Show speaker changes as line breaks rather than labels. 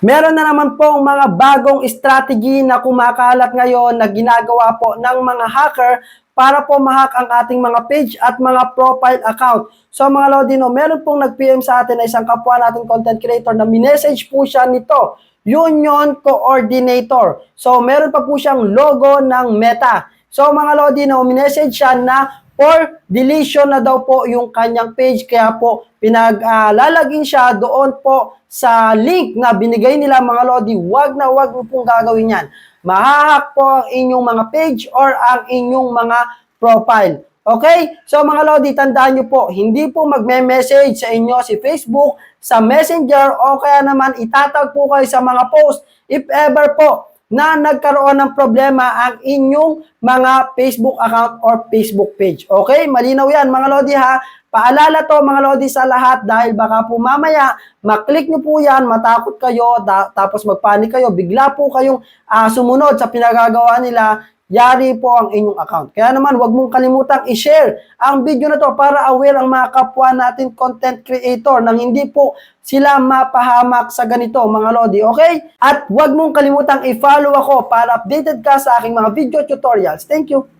Meron na naman pong mga bagong strategy na kumakalat ngayon na ginagawa po ng mga hacker para po mahack ang ating mga page at mga profile account. So mga Lodino, meron pong nag-PM sa atin na isang kapwa nating content creator na minessage po siya nito, Union Coordinator. So meron pa po siyang logo ng Meta. So mga Lodino, minessage siya na or deletion na daw po yung kanyang page kaya po pinaglalagin siya doon po sa link na binigay nila mga Lodi. Wag na wag mo pong gagawin yan. Mahahack po ang inyong mga page or ang inyong mga profile. Okay? So mga Lodi, tandaan nyo po, hindi po magme-message sa inyo si Facebook, sa Messenger, o kaya naman itatag po kayo sa mga post if ever po na nagkaroon ng problema ang inyong mga Facebook account or Facebook page. Okay? Malinaw yan mga Lodi ha. Paalala to mga Lodi sa lahat dahil baka po mamaya maklik nyo po yan, matakot kayo, da- tapos magpanik kayo, bigla po kayong ah, sumunod sa pinagagawa nila, yari po ang inyong account. Kaya naman, huwag mong kalimutang i-share ang video na to para aware ang mga kapwa natin content creator nang hindi po sila mapahamak sa ganito mga Lodi, okay? At huwag mong kalimutang i-follow ako para updated ka sa aking mga video tutorials. Thank you!